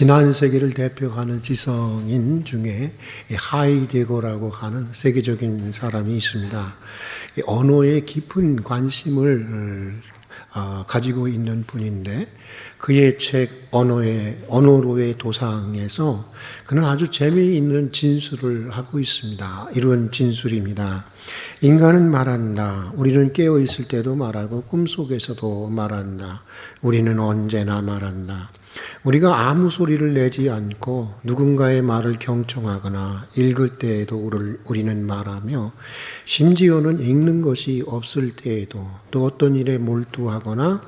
지난 세기를 대표하는 지성인 중에 이 하이데거라고 하는 세계적인 사람이 있습니다. 이 언어에 깊은 관심을 어, 가지고 있는 분인데 그의 책 언어의 언어로의 도상에서 그는 아주 재미있는 진술을 하고 있습니다. 이런 진술입니다. 인간은 말한다. 우리는 깨어 있을 때도 말하고 꿈속에서도 말한다. 우리는 언제나 말한다. 우리가 아무 소리를 내지 않고 누군가의 말을 경청하거나 읽을 때에도 우리는 말하며 심지어는 읽는 것이 없을 때에도 또 어떤 일에 몰두하거나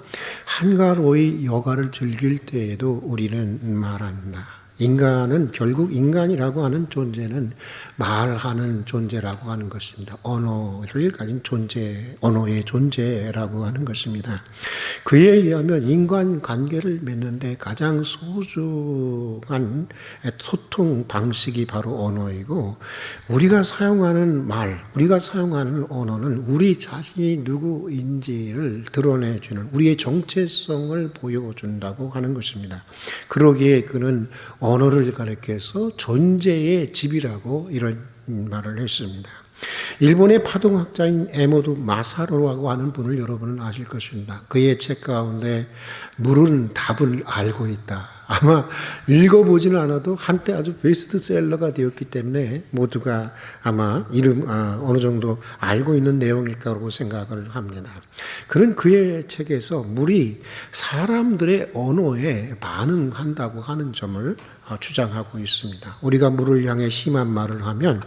한가로이 여가를 즐길 때에도 우리는 말한다. 인간은 결국 인간이라고 하는 존재는 말하는 존재라고 하는 것입니다. 언어를 가진 존재, 언어의 존재라고 하는 것입니다. 그에 의하면 인간 관계를 맺는데 가장 소중한 소통 방식이 바로 언어이고 우리가 사용하는 말, 우리가 사용하는 언어는 우리 자신이 누구인지를 드러내 주는 우리의 정체성을 보여준다고 하는 것입니다. 그러기에 그는 언어 를 가리켜서 존재의 집이라고 이런 말을 했습니다. 일본의 파동학자인 에모드 마사로라고 하는 분을 여러분은 아실 것입니다. 그의 책 가운데 물은 답을 알고 있다. 아마 읽어보지는 않아도 한때 아주 베스트셀러가 되었기 때문에 모두가 아마 이름 아, 어느 정도 알고 있는 내용일 거라고 생각을 합니다. 그는 그의 책에서 물이 사람들의 언어에 반응한다고 하는 점을 어, 주장하고 있습니다. 우리가 물을 향해 심한 말을 하면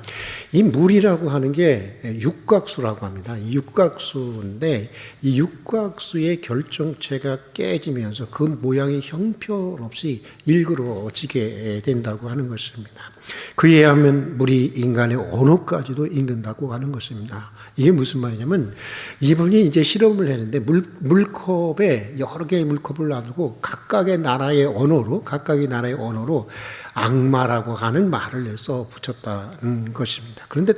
이 물이라고 하는 게 육각수라고 합니다. 이 육각수인데 이 육각수의 결정체가 깨지면서 그 모양이 형편없이 일그러지게 된다고 하는 것입니다. 그에 하면 물이 인간의 언어까지도 읽는다고 하는 것입니다. 이게 무슨 말이냐면 이분이 이제 실험을 했는데 물, 물컵에 여러 개의 물컵을 놔두고 각각의 나라의 언어로 각각의 나라의 언어로 악마라고 하는 말을 해서 붙였다는 것입니다. 그런데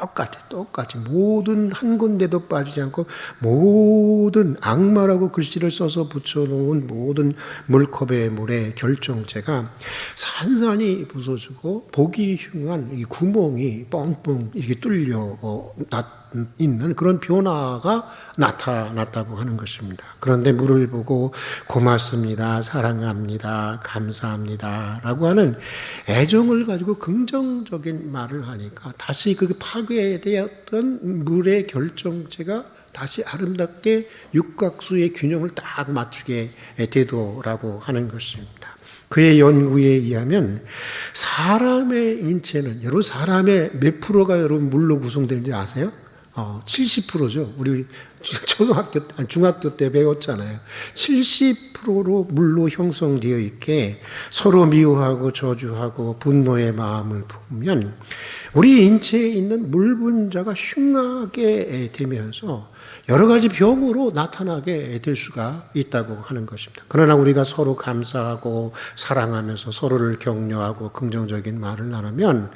똑같이 똑같이 모든 한 군데도 빠지지 않고 모든 악마라고 글씨를 써서 붙여놓은 모든 물컵의 물의 결정체가 산산이 부서지고 보기 흉한 이 구멍이 뻥뻥 이렇게 뚫려 어, 나- 있는 그런 변화가 나타났다고 하는 것입니다. 그런데 물을 보고 고맙습니다, 사랑합니다, 감사합니다 라고 하는 애정을 가지고 긍정적인 말을 하니까 다시 그 파괴되었던 물의 결정체가 다시 아름답게 육각수의 균형을 딱 맞추게 되도라고 하는 것입니다. 그의 연구에 의하면 사람의 인체는 여러분 사람의 몇 프로가 여러분 물로 구성되는지 아세요? 어, 70%죠. 우리 초등학교, 아니, 중학교 때 배웠잖아요. 70%로 물로 형성되어 있게 서로 미워하고 저주하고 분노의 마음을 품으면 우리 인체에 있는 물 분자가 흉하게 되면서 여러 가지 병으로 나타나게 될 수가 있다고 하는 것입니다. 그러나 우리가 서로 감사하고 사랑하면서 서로를 격려하고 긍정적인 말을 나누면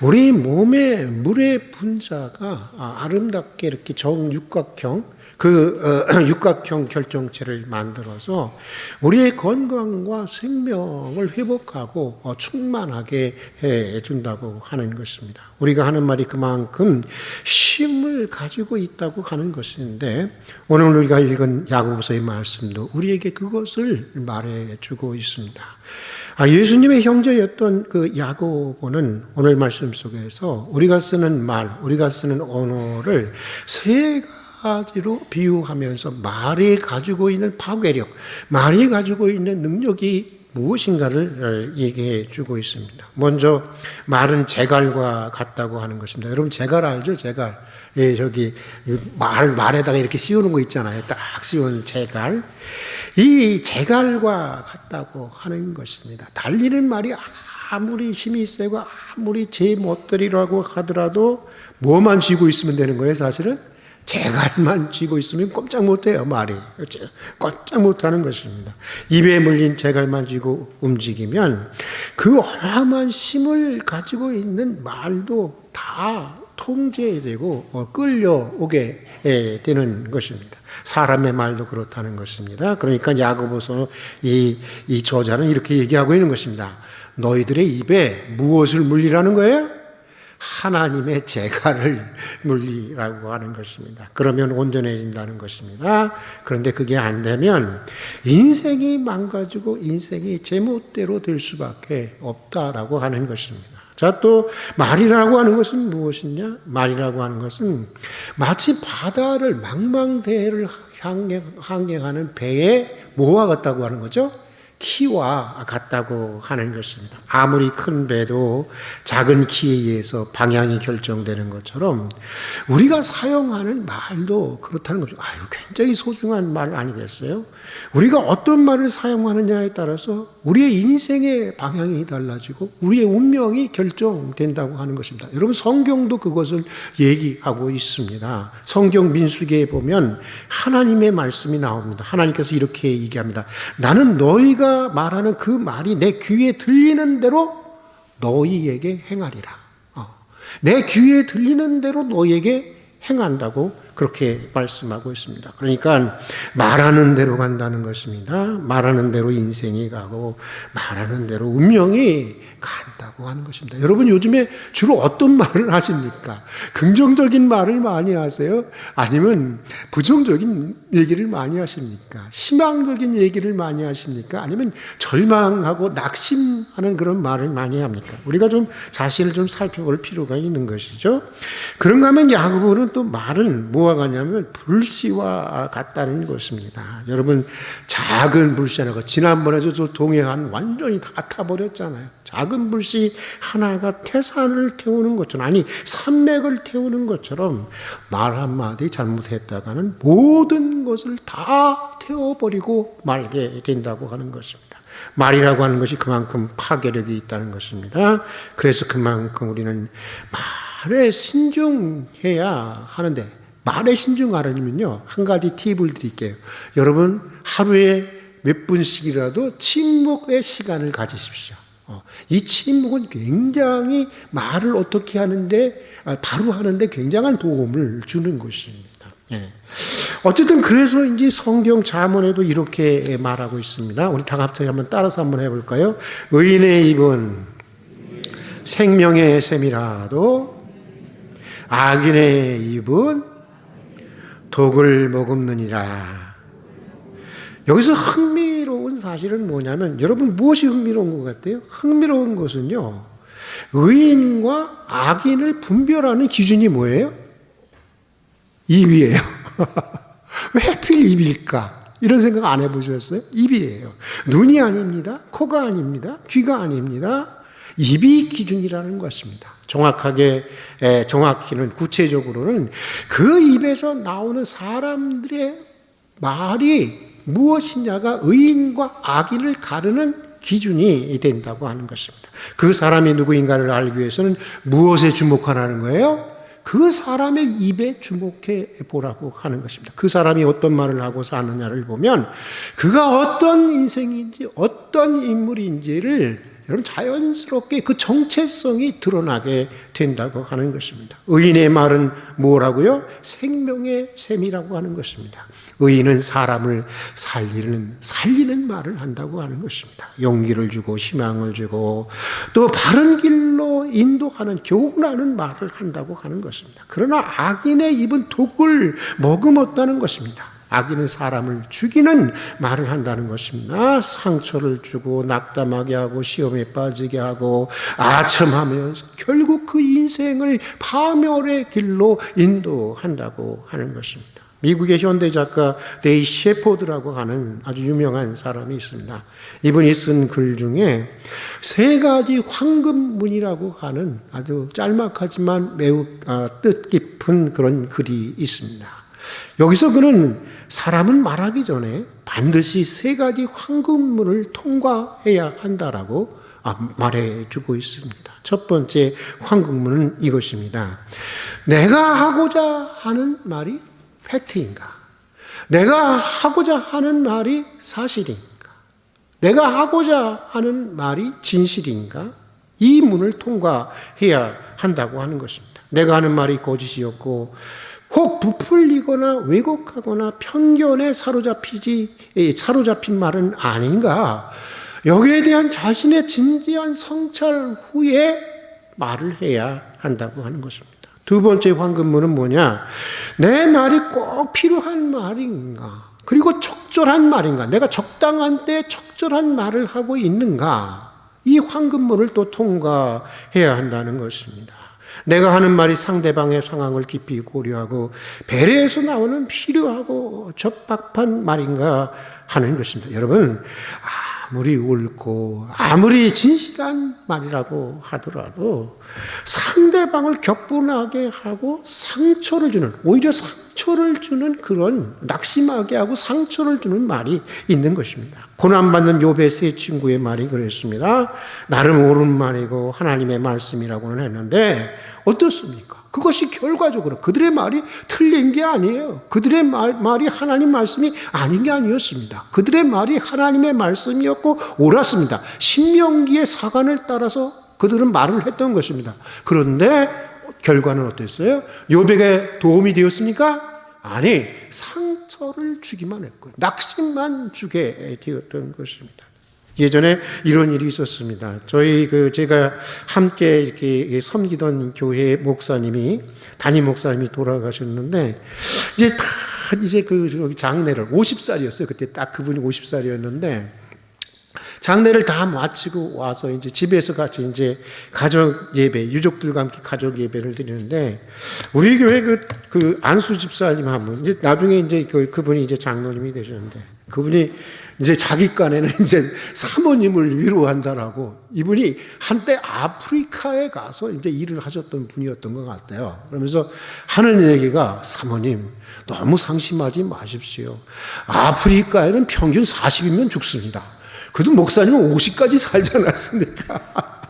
우리 몸의 물의 분자가 아, 아름답게 이렇게 정육각형 그 어, 육각형 결정체를 만들어서 우리의 건강과 생명을 회복하고 어, 충만하게 해 준다고 하는 것입니다. 우리가 하는 말이 그만큼 힘을 가지고 있다고 하는 것인데 오늘 우리가 읽은 야고보서의 말씀도 우리에게 그것을 말해 주고 있습니다. 아, 예수님의 형제였던 그 야고보는 오늘 말씀 속에서 우리가 쓰는 말, 우리가 쓰는 언어를 세 가지로 비유하면서 말이 가지고 있는 파괴력, 말이 가지고 있는 능력이 무엇인가를 얘기해 주고 있습니다. 먼저 말은 재갈과 같다고 하는 것입니다. 여러분 재갈 알죠? 재갈. 예, 저기 말 말에다가 이렇게 씌우는 거 있잖아요. 딱 씌운 재갈. 이 재갈과 같다고 하는 것입니다. 달리는 말이 아무리 힘이 세고 아무리 제 멋들이라고 하더라도 뭐만 쥐고 있으면 되는 거예요, 사실은? 재갈만 쥐고 있으면 꼼짝 못해요, 말이. 꼼짝 못하는 것입니다. 입에 물린 재갈만 쥐고 움직이면 그 어마어마한 힘을 가지고 있는 말도 다 통제되고 어, 끌려오게 예, 되는 것입니다. 사람의 말도 그렇다는 것입니다. 그러니까 야고보서 이, 이 저자는 이렇게 얘기하고 있는 것입니다. 너희들의 입에 무엇을 물리라는 거예요? 하나님의 재갈을 물리라고 하는 것입니다. 그러면 온전해진다는 것입니다. 그런데 그게 안 되면 인생이 망가지고 인생이 제멋대로 될 수밖에 없다라고 하는 것입니다. 자, 또 말이라고 하는 것은 무엇이냐? 말이라고 하는 것은 마치 바다를 망망대해를 항행하는 배에 뭐와 같다고 하는 거죠? 키와 같다고 하는 것입니다. 아무리 큰 배도 작은 키에 의해서 방향이 결정되는 것처럼 우리가 사용하는 말도 그렇다는 거죠. 아유, 굉장히 소중한 말 아니겠어요? 우리가 어떤 말을 사용하느냐에 따라서 우리의 인생의 방향이 달라지고 우리의 운명이 결정된다고 하는 것입니다. 여러분 성경도 그것을 얘기하고 있습니다. 성경 민수기에 보면 하나님의 말씀이 나옵니다. 하나님께서 이렇게 얘기합니다. 나는 너희가 말하는 그 말이 내 귀에 들리는 대로 너희에게 행하리라. 어. 내 귀에 들리는 대로 너희에게 행한다고 그렇게 말씀하고 있습니다. 그러니까 말하는 대로 간다는 것입니다. 말하는 대로 인생이 가고 말하는 대로 운명이 간다고 하는 것입니다. 여러분 요즘에 주로 어떤 말을 하십니까? 긍정적인 말을 많이 하세요? 아니면 부정적인 얘기를 많이 하십니까? 희망적인 얘기를 많이 하십니까? 아니면 절망하고 낙심하는 그런 말을 많이 합니까? 우리가 좀 자신을 좀 살펴볼 필요가 있는 것이죠. 그런가 하면 야고보는 또 말을 뭐와 같냐면 불씨와 같다는 것입니다. 여러분 작은 불씨 하나가 지난번에도 저 동해안 완전히 다 타버렸잖아요. 작은 불씨 하나가 태산을 태우는 것처럼 아니 산맥을 태우는 것처럼 말 한마디 잘못했다가는 모든 것을 다 태워버리고 말게 된다고 하는 것입니다. 말이라고 하는 것이 그만큼 파괴력이 있다는 것입니다. 그래서 그만큼 우리는 말에 신중해야 하는데 말에 신중하려면요 한 가지 팁을 드릴게요. 여러분 하루에 몇 분씩이라도 침묵의 시간을 가지십시오. 어, 이 침묵은 굉장히 말을 어떻게 하는데 아, 바로 하는데 굉장한 도움을 주는 것입니다. 예. 어쨌든 그래서 이제 성경 자문에도 이렇게 말하고 있습니다. 우리 다 갑자기 한번 따라서 한번 해볼까요? 의인의 입은 생명의 셈이라도 악인의 입은 독을 머금느니라. 여기서 흥미로운 사실은 뭐냐면 여러분 무엇이 흥미로운 것 같아요? 흥미로운 것은요. 의인과 악인을 분별하는 기준이 뭐예요? 입이에요. 왜 하필 입일까? 이런 생각 안 해보셨어요? 입이에요. 눈이 아닙니다. 코가 아닙니다. 귀가 아닙니다. 입이 기준이라는 것입니다. 정확하게, 정확히는 구체적으로는 그 입에서 나오는 사람들의 말이 무엇이냐가 의인과 악인을 가르는 기준이 된다고 하는 것입니다. 그 사람이 누구인가를 알기 위해서는 무엇에 주목하라는 거예요? 그 사람의 입에 주목해 보라고 하는 것입니다. 그 사람이 어떤 말을 하고 사느냐를 보면 그가 어떤 인생인지 어떤 인물인지를 여러분 자연스럽게 그 정체성이 드러나게 된다고 하는 것입니다. 의인의 말은 뭐라고요? 생명의 셈이라고 하는 것입니다. 의인은 사람을 살리는 살리는 말을 한다고 하는 것입니다. 용기를 주고 희망을 주고 또 바른 길로 인도하는 교훈하는 말을 한다고 하는 것입니다. 그러나 악인의 입은 독을 머금었다는 것입니다. 악인은 사람을 죽이는 말을 한다는 것입니다. 상처를 주고 낙담하게 하고 시험에 빠지게 하고 아첨하면서 결국 그 인생을 파멸의 길로 인도한다고 하는 것입니다. 미국의 현대 작가 데이 셰포드라고 하는 아주 유명한 사람이 있습니다. 이분이 쓴 글 중에 세 가지 황금문이라고 하는 아주 짤막하지만 매우 아, 뜻깊은 그런 글이 있습니다. 여기서 그는 사람은 말하기 전에 반드시 세 가지 황금문을 통과해야 한다라고 아, 말해주고 있습니다. 첫 번째 황금문은 이것입니다. 내가 하고자 하는 말이 팩트인가? 내가 하고자 하는 말이 사실인가? 내가 하고자 하는 말이 진실인가? 이 문을 통과해야 한다고 하는 것입니다. 내가 하는 말이 거짓이었고 혹 부풀리거나 왜곡하거나 편견에 사로잡히지 이 사로잡힌 말은 아닌가? 여기에 대한 자신의 진지한 성찰 후에 말을 해야 한다고 하는 것입니다. 두 번째 황금문은 뭐냐? 내 말이 꼭 필요한 말인가? 그리고 적절한 말인가? 내가 적당한 때 적절한 말을 하고 있는가? 이 황금문을 또 통과해야 한다는 것입니다. 내가 하는 말이 상대방의 상황을 깊이 고려하고 배려해서 나오는 필요하고 적합한 말인가 하는 것입니다. 여러분, 아무리 옳고 아무리 진실한 말이라고 하더라도 상대방을 격분하게 하고 상처를 주는 오히려 상처를 주는 그런 낙심하게 하고 상처를 주는 말이 있는 것입니다. 고난받는 욥의 세 친구의 말이 그랬습니다. 나름 옳은 말이고 하나님의 말씀이라고는 했는데 어떻습니까? 그것이 결과적으로 그들의 말이 틀린 게 아니에요. 그들의 말, 말이 하나님 말씀이 아닌 게 아니었습니다. 그들의 말이 하나님의 말씀이었고 옳았습니다. 신명기의 사관을 따라서 그들은 말을 했던 것입니다. 그런데 결과는 어땠어요? 요백에 도움이 되었습니까? 아니, 상처를 주기만 했고 낙심만 주게 되었던 것입니다. 예전에 이런 일이 있었습니다. 저희 그 제가 함께 이렇게 섬기던 교회 목사님이 담임 목사님이 돌아가셨는데 이제 다 이제 그 장례를 50살이었어요. 그때 딱 그분이 50살이었는데 장례를 다 마치고 와서 이제 집에서 같이 이제 가족 예배, 유족들과 함께 가족 예배를 드리는데 우리 교회 그, 그 안수 집사님 한 분, 이제 나중에 이제 그, 그분이 이제 장로님이 되셨는데 그분이 이제 자기 간에는 이제 사모님을 위로한다라고 이분이 한때 아프리카에 가서 이제 일을 하셨던 분이었던 것 같아요. 그러면서 하는 얘기가 사모님 너무 상심하지 마십시오. 아프리카에는 평균 40이면 죽습니다. 그래도 목사님은 50까지 살지 않았습니까?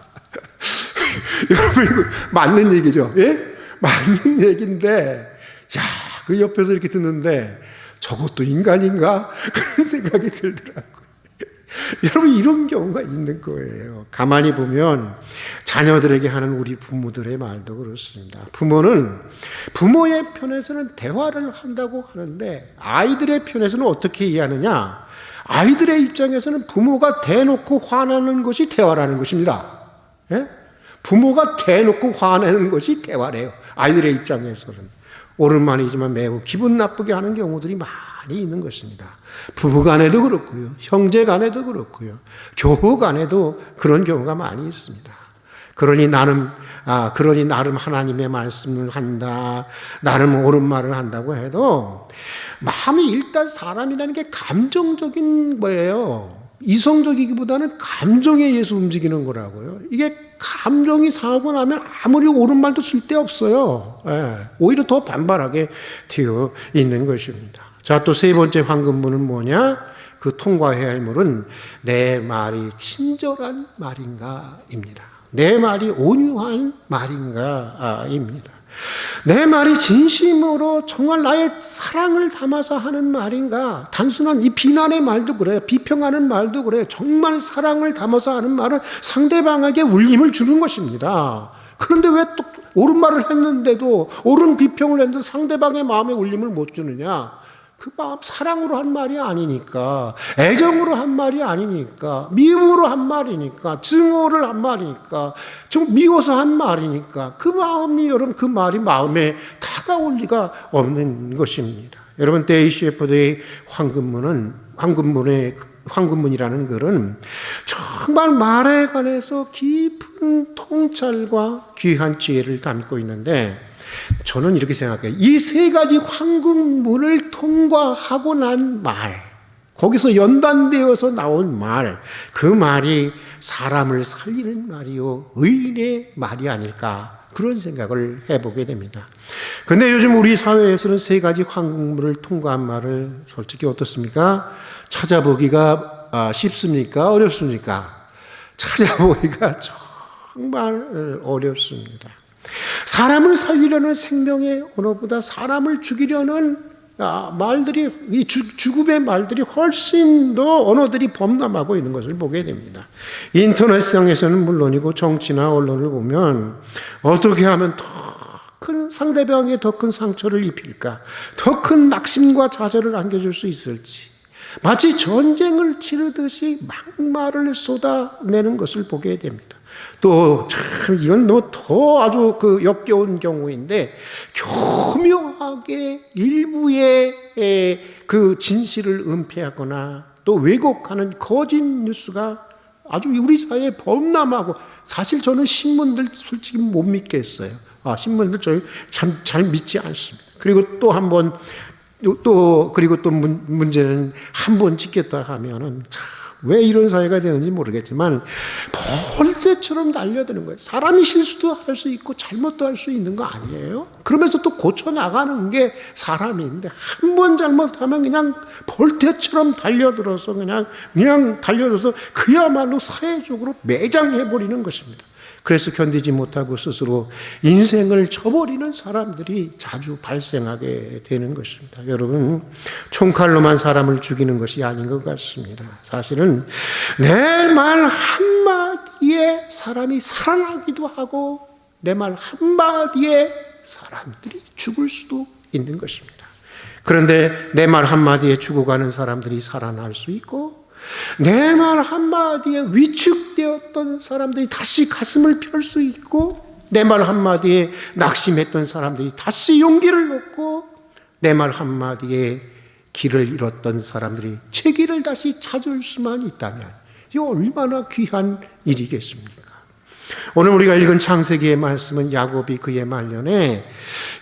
여러분, 이거 맞는 얘기죠? 예? 맞는 얘기인데, 야, 그 옆에서 이렇게 듣는데, 저것도 인간인가? 그런 생각이 들더라고요. 여러분, 이런 경우가 있는 거예요. 가만히 보면, 자녀들에게 하는 우리 부모들의 말도 그렇습니다. 부모는, 부모의 편에서는 대화를 한다고 하는데, 아이들의 편에서는 어떻게 이해하느냐? 아이들의 입장에서는 부모가 대놓고 화나는 것이 대화라는 것입니다. 예? 부모가 대놓고 화내는 것이 대화래요. 아이들의 입장에서는. 옳은 말이지만 매우 기분 나쁘게 하는 경우들이 많이 있는 것입니다. 부부 간에도 그렇고요. 형제 간에도 그렇고요. 교우 간에도 그런 경우가 많이 있습니다. 그러니 나는 아 그러니 나름 하나님의 말씀을 한다. 나름 옳은 말을 한다고 해도 마음이 일단 사람이라는 게 감정적인 거예요. 이성적이기보다는 감정에 의해서 움직이는 거라고요. 이게 감정이 상하고 나면 아무리 옳은 말도 쓸데없어요. 예, 오히려 더 반발하게 되어 있는 것입니다. 자, 또 세 번째 황금문은 뭐냐? 그 통과해야 할 물은 내 말이 친절한 말인가입니다. 내 말이 온유한 말인가입니다. 내 말이 진심으로 정말 나의 사랑을 담아서 하는 말인가? 단순한 이 비난의 말도 그래요. 비평하는 말도 그래요. 정말 사랑을 담아서 하는 말은 상대방에게 울림을 주는 것입니다. 그런데 왜 또 옳은 말을 했는데도 옳은 비평을 했는데 상대방의 마음에 울림을 못 주느냐? 그 마음 사랑으로 한 말이 아니니까 애정으로 한 말이 아니니까 미움으로 한 말이니까 증오를 한 말이니까 좀 미워서 한 말이니까 그 마음이 여러분 그 말이 마음에 다가올 리가 없는 것입니다. 여러분 데이시에퍼드의 황금문은 황금문의 황금문이라는 글은 정말 말에 관해서 깊은 통찰과 귀한 지혜를 담고 있는데 저는 이렇게 생각해요. 이 세 가지 황금문을 통과하고 난 말, 거기서 연단되어서 나온 말, 그 말이 사람을 살리는 말이요, 의인의 말이 아닐까. 그런 생각을 해보게 됩니다. 근데 요즘 우리 사회에서는 세 가지 황금문을 통과한 말을 솔직히 어떻습니까? 찾아보기가 아, 쉽습니까? 어렵습니까? 찾아보기가 정말 어렵습니다. 사람을 살리려는 생명의 언어보다 사람을 죽이려는 아, 말들이 이 죽음의 말들이 훨씬 더 언어들이 범람하고 있는 것을 보게 됩니다. 인터넷상에서는 물론이고 정치나 언론을 보면 어떻게 하면 더 큰 상대방에 더 큰 상처를 입힐까? 더 큰 낙심과 좌절을 안겨줄 수 있을지. 마치 전쟁을 치르듯이 막말을 쏟아내는 것을 보게 됩니다. 또 참 이건 뭐더 아주 그 역겨운 경우인데 교묘하게 일부의 에, 그 진실을 은폐하거나 또 왜곡하는 거짓 뉴스가 아주 우리 사회에 범람하고 사실 저는 신문들 솔직히 못 믿겠어요. 아 신문들 저희 참 잘 믿지 않습니다. 그리고 또 한 번 또 그리고 또 문, 문제는 한 번 찍겠다 하면은 참 왜 이런 사회가 되는지 모르겠지만 벌떼처럼 달려드는 거예요. 사람이 실수도 할 수 있고 잘못도 할 수 있는 거 아니에요? 그러면서 또 고쳐 나가는 게 사람인데 한 번 잘못하면 그냥 벌떼처럼 달려들어서 그냥 그냥 달려들어서 그야말로 사회적으로 매장해 버리는 것입니다. 그래서 견디지 못하고 스스로 인생을 저버리는 사람들이 자주 발생하게 되는 것입니다. 여러분, 총칼로만 사람을 죽이는 것이 아닌 것 같습니다. 사실은 내 말 한마디에 사람이 살아나기도 하고 내 말 한마디에 사람들이 죽을 수도 있는 것입니다. 그런데 내 말 한마디에 죽어가는 사람들이 살아날 수 있고 내 말 한마디에 위축되었던 사람들이 다시 가슴을 펼 수 있고 내 말 한마디에 낙심했던 사람들이 다시 용기를 얻고 내 말 한마디에 길을 잃었던 사람들이 제 길을 다시 찾을 수만 있다면 이 얼마나 귀한 일이겠습니까? 오늘 우리가 읽은 창세기의 말씀은 야곱이 그의 말년에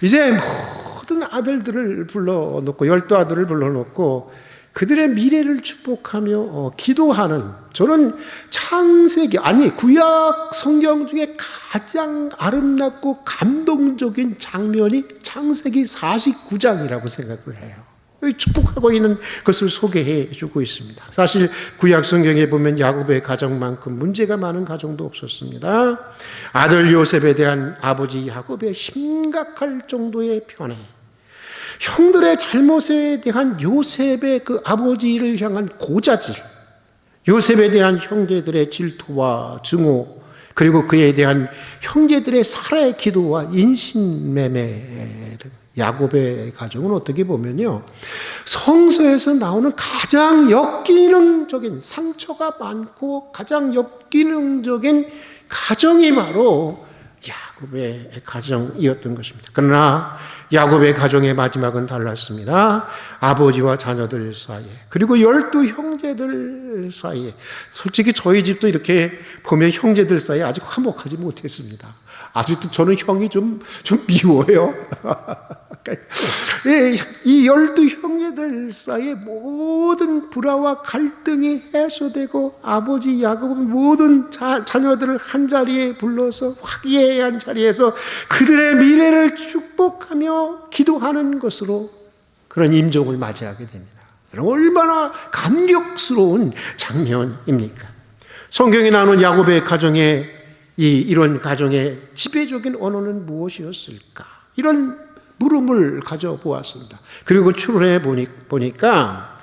이제 모든 아들들을 불러놓고 열두 아들을 불러놓고 그들의 미래를 축복하며 어, 기도하는 저는 창세기 아니 구약 성경 중에 가장 아름답고 감동적인 장면이 창세기 49장이라고 생각을 해요. 축복하고 있는 것을 소개해 주고 있습니다. 사실 구약 성경에 보면 야곱의 가정만큼 문제가 많은 가정도 없었습니다. 아들 요셉에 대한 아버지 야곱의 심각할 정도의 편애, 형들의 잘못에 대한 요셉의 그 아버지를 향한 고자질, 요셉에 대한 형제들의 질투와 증오, 그리고 그에 대한 형제들의 살해 기도와 인신매매 등 야곱의 가정은 어떻게 보면요. 성서에서 나오는 가장 역기능적인 상처가 많고 가장 역기능적인 가정이 바로 야곱의 가정이었던 것입니다. 그러나 야곱의 가정의 마지막은 달랐습니다. 아버지와 자녀들 사이에 그리고 열두 형제들 사이에 솔직히 저희 집도 이렇게 보면 형제들 사이에 아직 화목하지 못했습니다. 아직도 저는 형이 좀, 좀 미워요. 이 열두 형제들 사이에 모든 불화와 갈등이 해소되고 아버지 야곱은 모든 자, 자녀들을 한 자리에 불러서 화기애애한 자리에서 그들의 미래를 축복하며 기도하는 것으로 그런 임종을 맞이하게 됩니다. 얼마나 감격스러운 장면입니까? 성경이 나누는 야곱의 가정에 이 이런 가정의 지배적인 언어는 무엇이었을까? 이런 물음을 가져보았습니다. 그리고 추론해 보니까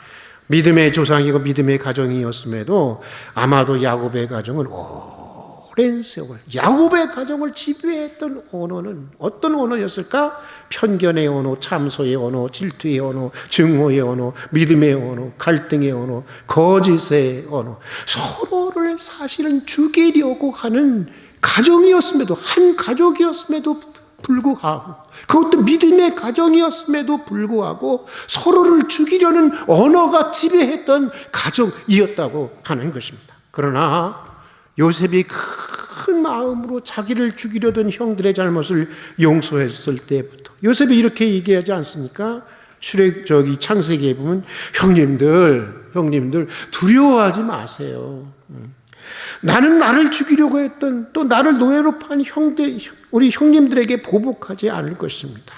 믿음의 조상이고 믿음의 가정이었음에도 아마도 야곱의 가정은 오랜 세월 야곱의 가정을 지배했던 언어는 어떤 언어였을까? 편견의 언어, 참소의 언어, 질투의 언어, 증오의 언어, 믿음의 언어, 갈등의 언어, 거짓의 언어, 서로를 사실은 죽이려고 하는 가정이었음에도 한 가족이었음에도 불구하고 그것도 믿음의 가정이었음에도 불구하고 서로를 죽이려는 언어가 지배했던 가정이었다고 하는 것입니다. 그러나 요셉이 큰 마음으로 자기를 죽이려던 형들의 잘못을 용서했을 때부터 요셉이 이렇게 얘기하지 않습니까? 출애 저기 창세기에 보면 형님들 형님들 두려워하지 마세요. 나는 나를 죽이려고 했던 또 나를 노예로 판 형들 우리 형님들에게 보복하지 않을 것입니다.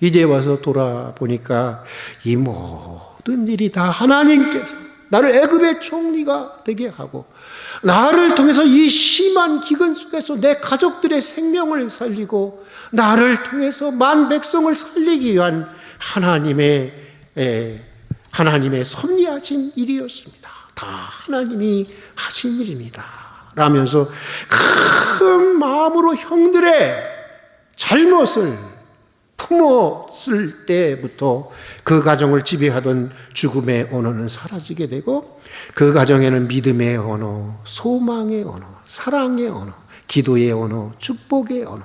이제 와서 돌아보니까 이 모든 일이 다 하나님께서 나를 애굽의 총리가 되게 하고 나를 통해서 이 심한 기근 속에서 내 가족들의 생명을 살리고 나를 통해서 만 백성을 살리기 위한 하나님의 하나님의 섭리하신 일이었습니다. 다 하나님이 하신 일입니다. 라면서 큰 마음으로 형들의 잘못을 품었을 때부터 그 가정을 지배하던 죽음의 언어는 사라지게 되고 그 가정에는 믿음의 언어, 소망의 언어, 사랑의 언어, 기도의 언어, 축복의 언어,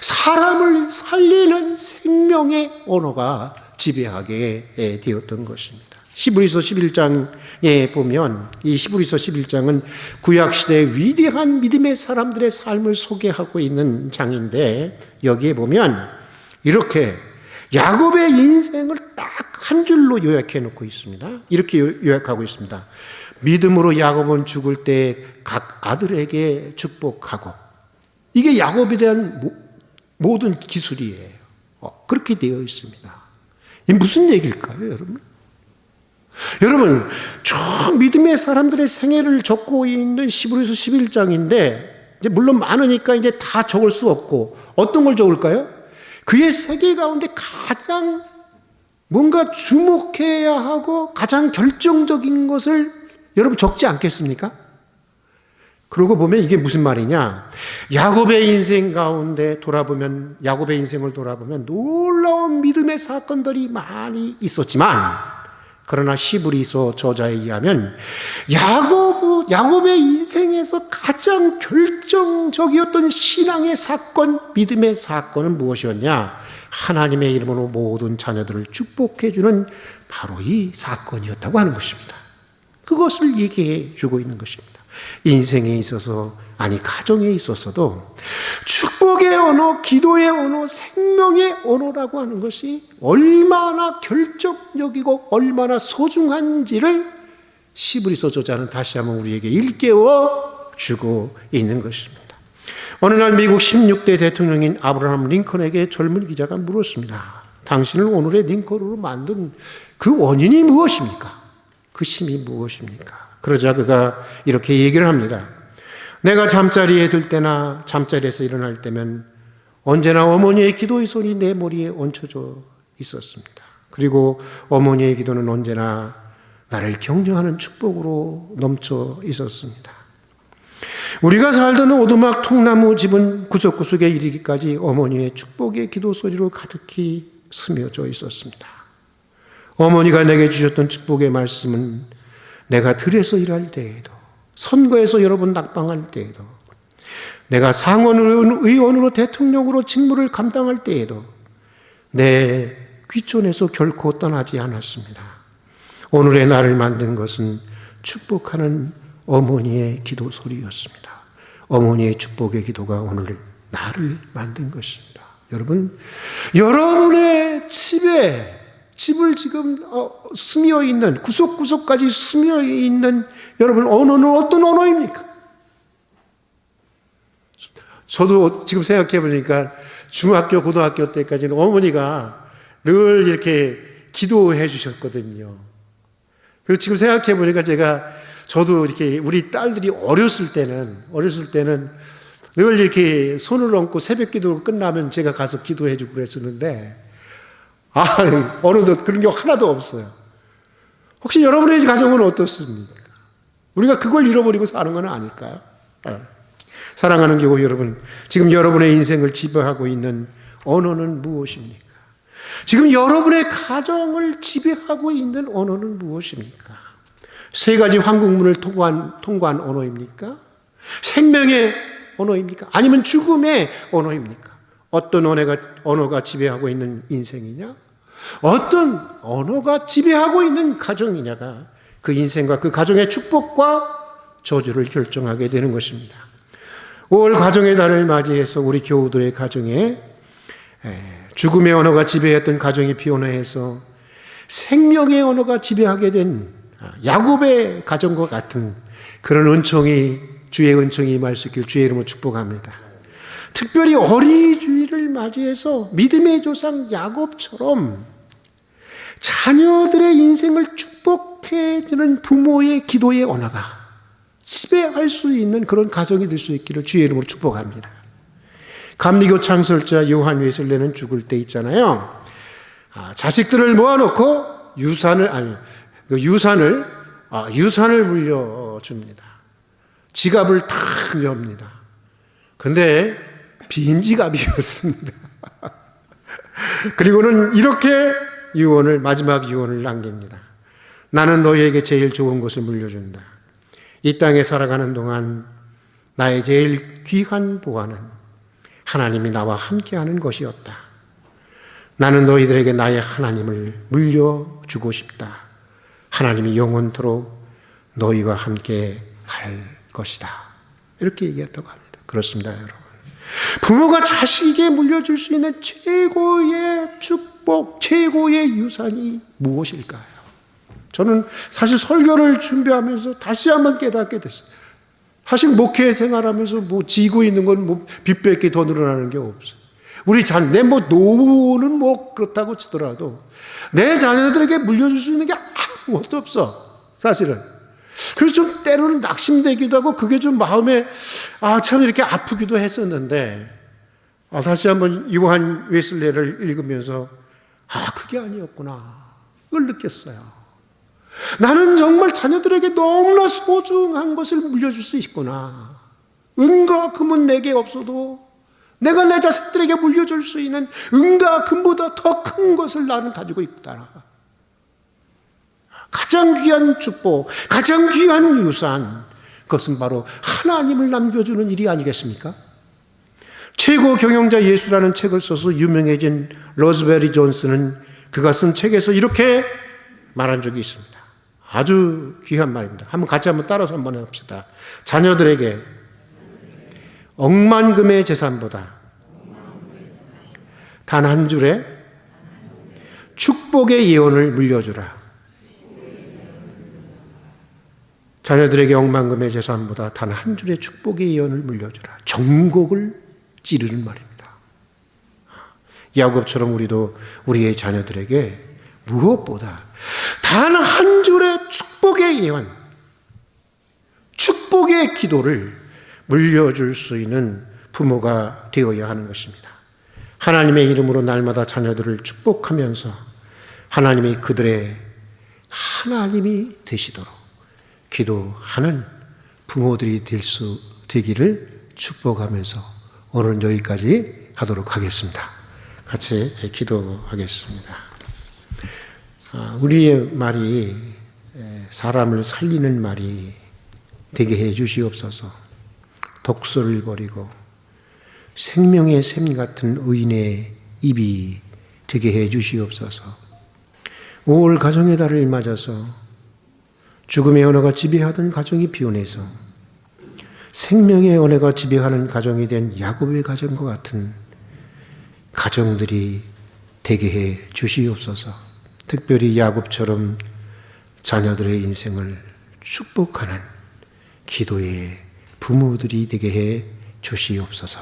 사람을 살리는 생명의 언어가 지배하게 되었던 것입니다. 히브리서 11장에 보면 이 히브리서 11장은 구약 시대의 위대한 믿음의 사람들의 삶을 소개하고 있는 장인데 여기에 보면 이렇게 야곱의 인생을 딱 한 줄로 요약해 놓고 있습니다. 이렇게 요약하고 있습니다. 믿음으로 야곱은 죽을 때 각 아들에게 축복하고 이게 야곱에 대한 모, 모든 기술이에요. 어, 그렇게 되어 있습니다. 이 무슨 얘기일까요, 여러분? 여러분, 쭉 믿음의 사람들의 생애를 적고 있는 시브리서 11장인데, 이제 물론 많으니까 이제 다 적을 수 없고, 어떤 걸 적을까요? 그의 세계 가운데 가장 뭔가 주목해야 하고 가장 결정적인 것을 여러분 적지 않겠습니까? 그러고 보면 이게 무슨 말이냐? 야곱의 인생 가운데 돌아보면, 야곱의 인생을 돌아보면 놀라운 믿음의 사건들이 많이 있었지만, 그러나 시브리서 저자에 의하면 야곱 야곱의 인생에서 가장 결정적이었던 신앙의 사건, 믿음의 사건은 무엇이었냐? 하나님의 이름으로 모든 자녀들을 축복해 주는 바로 이 사건이었다고 하는 것입니다. 그것을 얘기해 주고 있는 것입니다. 인생에 있어서 아니 가정에 있어서도 축복의 언어, 기도의 언어, 생명의 언어라고 하는 것이 얼마나 결정적이고 얼마나 소중한지를 시브리서 저자는 다시 한번 우리에게 일깨워 주고 있는 것입니다. 어느 날 미국 16대 대통령인 아브라함 링컨에게 젊은 기자가 물었습니다. 당신을 오늘의 링컨으로 만든 그 원인이 무엇입니까? 그 힘이 무엇입니까? 그러자 그가 이렇게 얘기를 합니다. 내가 잠자리에 들 때나 잠자리에서 일어날 때면 언제나 어머니의 기도의 손이 내 머리에 얹혀져 있었습니다. 그리고 어머니의 기도는 언제나 나를 격려하는 축복으로 넘쳐 있었습니다. 우리가 살던 오두막 통나무 집은 구석구석에 이르기까지 어머니의 축복의 기도 소리로 가득히 스며져 있었습니다. 어머니가 내게 주셨던 축복의 말씀은 내가 들에서 일할 때에도 선거에서 여러분 낙방할 때에도 내가 상원 의원으로 대통령으로 직무를 감당할 때에도 내 귀촌에서 결코 떠나지 않았습니다. 오늘의 나를 만든 것은 축복하는 어머니의 기도 소리였습니다. 어머니의 축복의 기도가 오늘 나를 만든 것입니다. 여러분, 여러분의 집에 집을 지금 어, 스며 있는 구석구석까지 스며 있는 여러분 언어는 어떤 언어입니까? 저도 지금 생각해 보니까 중학교 고등학교 때까지는 어머니가 늘 이렇게 기도해 주셨거든요. 그리고 지금 생각해 보니까 제가 저도 이렇게 우리 딸들이 어렸을 때는 어렸을 때는 늘 이렇게 손을 얹고 새벽 기도 끝나면 제가 가서 기도해 주고 그랬었는데 아, 어느덧 그런 게 하나도 없어요. 혹시 여러분의 가정은 어떻습니까? 우리가 그걸 잃어버리고 사는 건 아닐까요? 네. 사랑하는 교우 여러분, 지금 여러분의 인생을 지배하고 있는 언어는 무엇입니까? 지금 여러분의 가정을 지배하고 있는 언어는 무엇입니까? 세 가지 황국문을 통과한, 통과한 언어입니까? 생명의 언어입니까? 아니면 죽음의 언어입니까? 어떤 언어가, 언어가 지배하고 있는 인생이냐? 어떤 언어가 지배하고 있는 가정이냐가 그 인생과 그 가정의 축복과 저주를 결정하게 되는 것입니다. 5월 가정의 달을 맞이해서 우리 교우들의 가정에 죽음의 언어가 지배했던 가정이 피어나해서 생명의 언어가 지배하게 된 야곱의 가정과 같은 그런 은총이 주의 은총이 임할 수 있길 주의 이름으로 축복합니다. 특별히 어린이 주의를 맞이해서 믿음의 조상 야곱처럼 자녀들의 인생을 축복해 주는 부모의 기도의 언어가 지배할 수 있는 그런 가정이 될 수 있기를 주의 이름으로 축복합니다. 감리교 창설자 요한 웨슬레는 죽을 때 있잖아요. 아, 자식들을 모아놓고 유산을 아니 그 유산을 아, 유산을 물려줍니다. 지갑을 탁 엽니다. 근데 빈 지갑이었습니다. 그리고는 이렇게 유언을 마지막 유언을 남깁니다. 나는 너희에게 제일 좋은 것을 물려준다. 이 땅에 살아가는 동안 나의 제일 귀한 보관은 하나님이 나와 함께하는 것이었다. 나는 너희들에게 나의 하나님을 물려주고 싶다. 하나님이 영원토록 너희와 함께 할 것이다. 이렇게 얘기했다고 합니다. 그렇습니다, 여러분. 부모가 자식에게 물려줄 수 있는 최고의 축복, 최고의 유산이 무엇일까요? 저는 사실 설교를 준비하면서 다시 한번 깨닫게 됐어요. 사실 목회 생활하면서 뭐 지고 있는 건뭐 빚밖에 더 늘어나는 게 없어요. 우리 자녀, 내뭐 노후는 뭐 그렇다고 치더라도 내 자녀들에게 물려줄 수 있는 게 아무것도 없어. 사실은. 그래서 좀 때로는 낙심되기도 하고 그게 좀 마음에 아, 참 이렇게 아프기도 했었는데 아, 다시 한번 요한 웨슬레를 읽으면서 아, 그게 아니었구나. 그걸 느꼈어요. 나는 정말 자녀들에게 너무나 소중한 것을 물려줄 수 있구나. 은과 금은 내게 없어도 내가 내 자식들에게 물려줄 수 있는 은과 금보다 더 큰 것을 나는 가지고 있구나. 가장 귀한 축복, 가장 귀한 유산, 그것은 바로 하나님을 남겨주는 일이 아니겠습니까? 최고 경영자 예수라는 책을 써서 유명해진 로즈베리 존스는 그가 쓴 책에서 이렇게 말한 적이 있습니다. 아주 귀한 말입니다. 한번 같이 한번 따라서 한번 해봅시다. 자녀들에게 억만금의 재산보다 단 한 줄의 축복의 예언을 물려주라. 자녀들에게 억만금의 재산보다 단 한 줄의 축복의 예언을 물려주라. 정곡을 찌르는 말입니다. 야곱처럼 우리도 우리의 자녀들에게 무엇보다 단 한 줄의 축복의 예언, 축복의 기도를 물려줄 수 있는 부모가 되어야 하는 것입니다. 하나님의 이름으로 날마다 자녀들을 축복하면서 하나님이 그들의 하나님이 되시도록 기도하는 부모들이 될 수 되기를 축복하면서 오늘 여기까지 하도록 하겠습니다. 같이 기도하겠습니다. 아, 우리의 말이 사람을 살리는 말이 되게 해 주시옵소서. 독소를 버리고 생명의 샘 같은 의인의 입이 되게 해 주시옵소서. 5월 가정의 달을 맞아서 죽음의 언어가 지배하던 가정이 피어내서 생명의 언어가 지배하는 가정이 된 야곱의 가정과 같은 가정들이 되게 해 주시옵소서. 특별히 야곱처럼 자녀들의 인생을 축복하는 기도의 부모들이 되게 해 주시옵소서.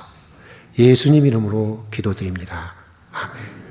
예수님 이름으로 기도드립니다. 아멘.